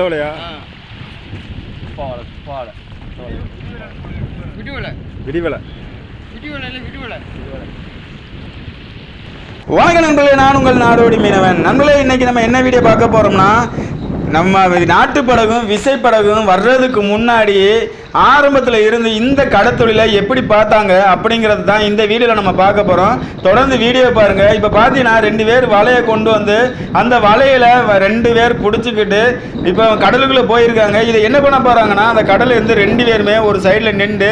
கொத்தவலையா பாலை பாலை. விடுவலை. விடிவலை. விடுவலை விடுவலை. வணக்கம் நண்பர்களே நான் உங்கள் நாடோடி மீனவன். நண்பர்களே இன்னைக்கு நம்ம என்ன வீடியோ பார்க்க போறோம்னா நம்ம நாட்டு படகும் விசை படகும் வர்றதுக்கு முன்னாடி ஆரம்பத்தில் இருந்து இந்த கடத்தொழிலை எப்படி பார்த்தாங்க அப்படிங்கிறது தான் இந்த வீடியோவில் நம்ம பார்க்க போகிறோம் தொடர்ந்து வீடியோ பாருங்கள் இப்போ பார்த்தீங்கன்னா ரெண்டு பேர் வலையை கொண்டு வந்து அந்த வலையில் வ- ரெண்டு பேர் பிடிச்சிக்கிட்டு இப்போ கடலுக்குள்ளே போயிருக்காங்க. இதை என்ன பண்ண போகிறாங்கன்னா அந்த கடலில் இருந்து ரெண்டு பேருமே ஒரு சைடில் நின்று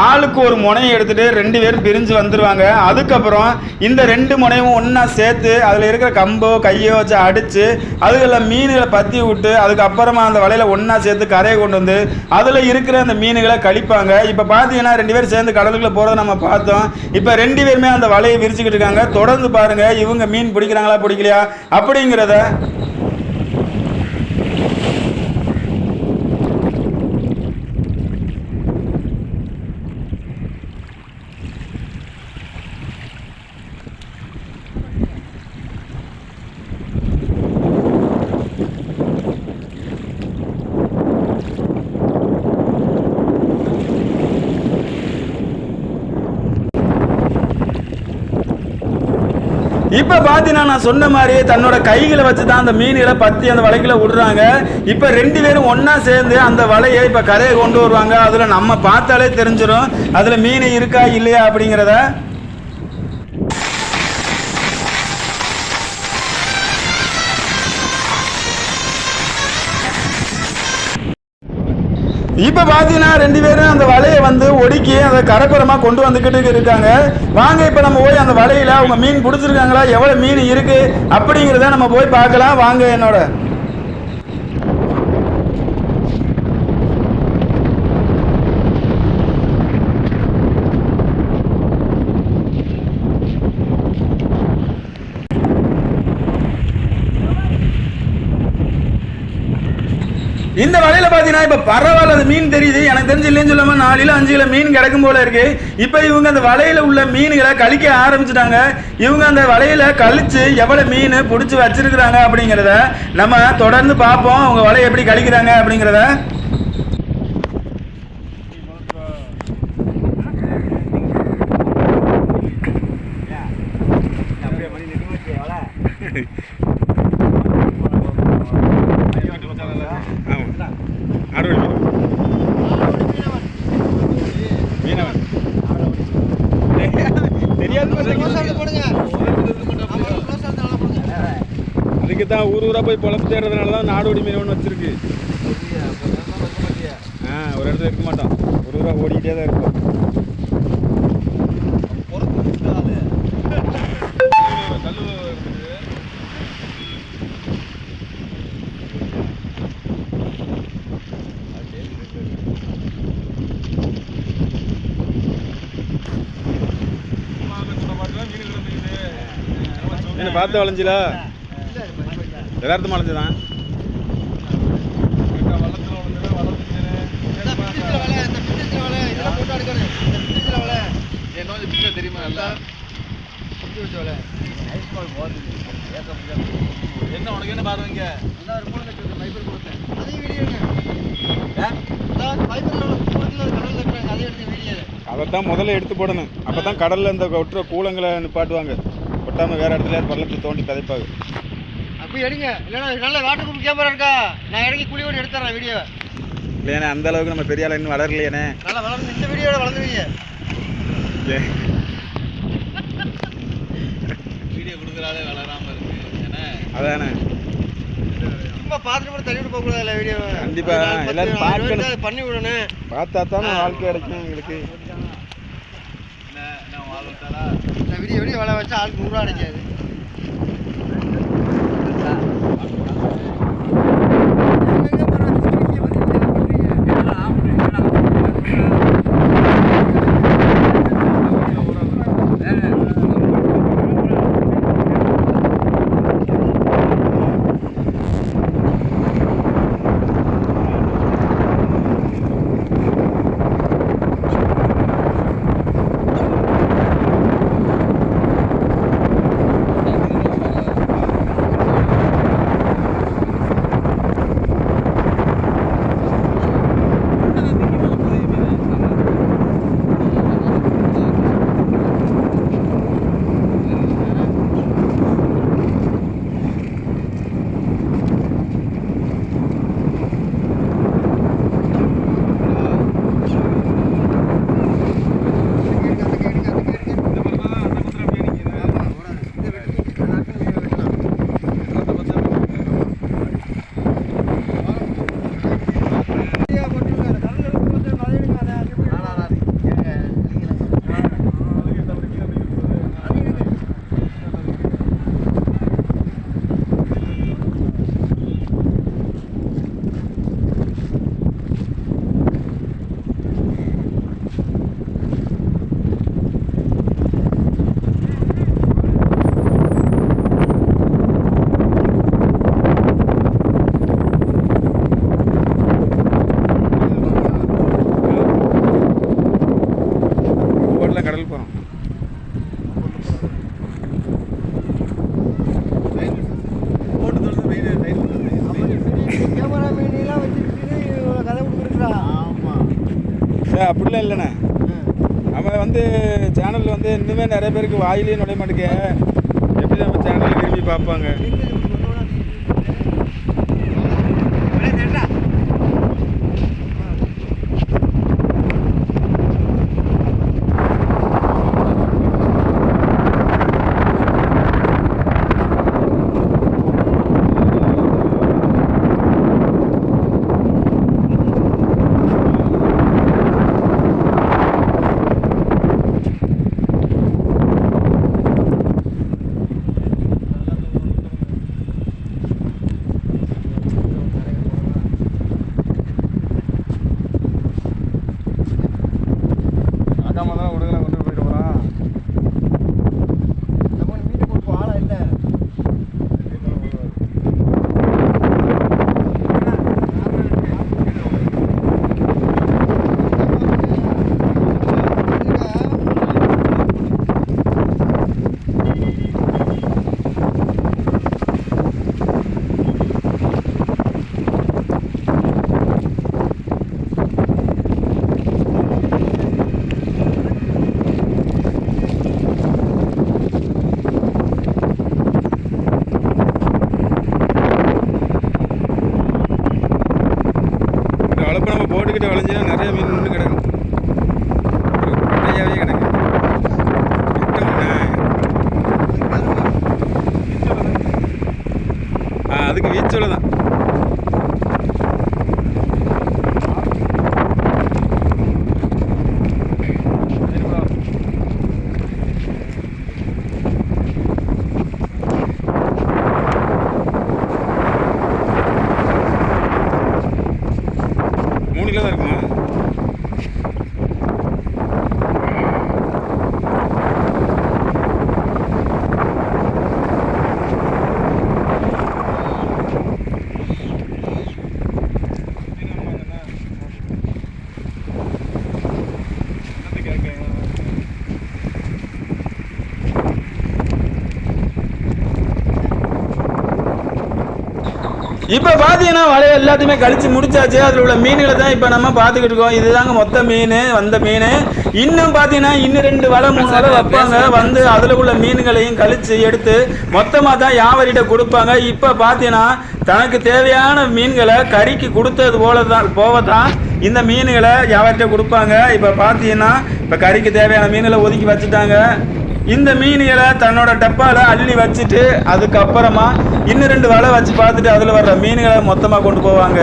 ஆளுக்கு ஒரு முனையை எடுத்துகிட்டு ரெண்டு பேரும் பிரிஞ்சு வந்துடுவாங்க அதுக்கப்புறம் இந்த ரெண்டு முனையும் ஒன்றா சேர்த்து அதில் இருக்கிற கம்போ கையோ வச்சு அடித்து அதுகளில் மீன்களை பற்றி விட்டு அதுக்கப்புறமா அந்த வலையில் ஒன்றா சேர்த்து கரையை கொண்டு வந்து அதில் இருக்கிற அந்த மீன்களை கழிப்பாங்க. இப்போ பார்த்தீங்கன்னா ரெண்டு பேரும் சேர்ந்து கடலுக்குள்ளே போகிறத நம்ம பார்த்தோம். இப்போ ரெண்டு பேருமே அந்த வலையை விரிச்சுக்கிட்டு இருக்காங்க. தொடர்ந்து பாருங்க இவங்க மீன் பிடிக்கிறாங்களா பிடிக்கலையா? அப்படிங்கிறத இப்போ பார்த்தீங்கன்னா நான் சொன்ன மாதிரி தன்னோட கைகளை வச்சு தான் அந்த மீன்களை பற்றி அந்த வலைக்குள்ள விடுறாங்க. இப்போ ரெண்டு பேரும் ஒன்றா சேர்ந்து அந்த வலையை இப்போ கரையை கொண்டு வருவாங்க. அதில் நம்ம பார்த்தாலே தெரிஞ்சிடும் அதில் மீன் இருக்கா இல்லையா அப்படிங்கிறத இப்போ பார்த்தீங்கன்னா ரெண்டு பேரும் அந்த வலையை வந்து ஒடுக்கி அதை கரைப்புறமாக கொண்டு வந்துக்கிட்டு இருக்காங்க. வாங்க இப்போ நம்ம போய் அந்த வலையில் அவங்க மீன் பிடிச்சிருக்காங்களா? எவ்வளோ மீன் இருக்கு? அப்படிங்கிறத நம்ம போய் பார்க்கலாம். வாங்க என்னோட இந்த வலையில பாத்தீங்கன்னா இப்ப பரவாயில்ல அது மீன் தெரியுது. எனக்கு தெரிஞ்சு இல்லைன்னு சொல்லாம நாலுல அஞ்சு கிலோ மீன் கிடைக்கும் போல இருக்கு. இப்ப இவங்க அந்த வலையில உள்ள மீன்களை கழிக்க ஆரம்பிச்சிட்டாங்க. இவங்க அந்த வலையில கழிச்சு எவ்வளவு மீன் பிடிச்சி வச்சிருக்கிறாங்க அப்படிங்கிறத நம்ம தொடர்ந்து பார்ப்போம். அவங்க வலையை எப்படி கழிக்கிறாங்க அப்படிங்கிறத. ஊர் போய் பொழப்பு தேடுறதுனால தான் நாடோடி மீன் ஒன்று வச்சிருக்கு. ஆ ஒரு இடத்துல இருக்க மாட்டோம் ஒரு ஊரா ஓடிக்கிட்டே தான் இருக்கும் மீன் பார்த்து வளைஞ்சிலா? யதார்த்தமா வளைஞ்சுதான் தெரியுமா நல்லா? என்ன உனக்கு என்ன பாருங்க அதைத்தான் முதல்ல எடுத்து போடணும். அப்போ தான் கடலில் இந்த ஒட்டுற கூலங்களை நிப்பாட்டுவாங்க. கொட்டாமல் வேறு இடத்துல பள்ளத்தை தோண்டி கதைப்பாங்க. அப்படி எடுங்க. இல்லைன்னா நல்ல வாட்டர் ப்ரூஃப் கேமரா இருக்கா? நான் இறங்கி குழியோடு எடுத்துறேன் வீடியோ இல்லையானே அந்த அளவுக்கு நம்ம பெரிய ஆள் இன்னும் வளரலையானே நல்லா வளர்ந்து இந்த வீடியோட வளர்ந்துருவீங்க. வீடியோ கொடுக்குறாலே வளராம இருக்கு. அதானே. சும்மா பார்த்துட்டு மட்டும் தள்ளி விட்டு போகக்கூடாதுல்ல வீடியோ கண்டிப்பா, எல்லாரும் பார்க்கணும். பண்ணி விடணும். பார்த்தா தானே வாழ்க்கை கிடைக்கும் இந்த வீடியோ வீடியோ வள வச்சா ஆளுக்கு நூறுரூவா அடைக்காது. が。அப்படிலாம் இல்லைண்ணே. அவன் வந்து சேனல் வந்து இன்னுமே நிறைய பேருக்கு வாயிலே நுழைய மாட்டேங்க எப்படி நம்ம சேனலை விரும்பி பார்ப்பாங்க? இப்போ பார்த்தீங்கன்னா வலையை எல்லாத்தையுமே கழிச்சு முடிச்சாச்சு. அதில் உள்ள மீன்களை தான் இப்போ நம்ம பார்த்துக்கிட்டு இருக்கோம். இதுதாங்க மொத்த மீன் வந்த மீன். இன்னும் பார்த்தீங்கன்னா இன்னும் ரெண்டு வலை மூணு வலை வைப்பாங்க. வந்து அதில் உள்ள மீன்களையும் கழிச்சு எடுத்து மொத்தமாக தான் வியாபாரிகிட்ட கொடுப்பாங்க. இப்போ பார்த்தீங்கன்னா தனக்கு தேவையான மீன்களை கறிக்கு கொடுத்தது போல தான் போக தான் இந்த மீன்களை வியாபாரிகிட்ட கொடுப்பாங்க. இப்போ பார்த்தீங்கன்னா இப்போ கறிக்கு தேவையான மீன்களை ஒதுக்கி வச்சுட்டாங்க. இந்த மீன்களை தன்னோட டப்பால அள்ளி வச்சுட்டு அதுக்கப்புறமா இன்னும் ரெண்டு வலை வச்சு பார்த்துட்டு அதில் வர்ற மீன்களை மொத்தமாக கொண்டு போவாங்க.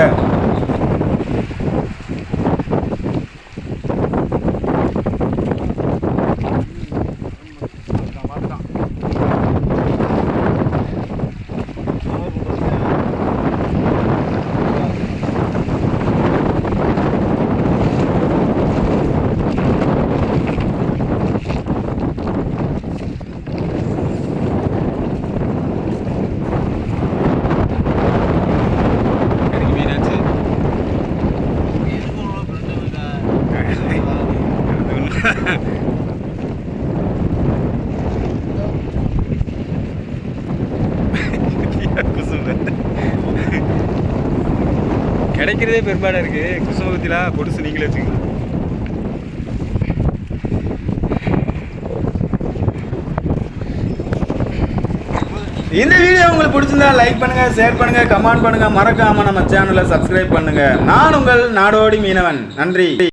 கிடைக்கிறதே பெரும்பாடாக இருக்குது குசுமகத்திலா பொடுசு நீங்களே வச்சுக்கோங்க. இந்த வீடியோ உங்களுக்கு பிடிச்சிருந்தா லைக் பண்ணுங்க ஷேர் பண்ணுங்க கமெண்ட் பண்ணுங்க. மறக்காம நம்ம சேனலை சப்ஸ்கிரைப் பண்ணுங்க. நான் உங்கள் நாடோடி மீனவன். நன்றி.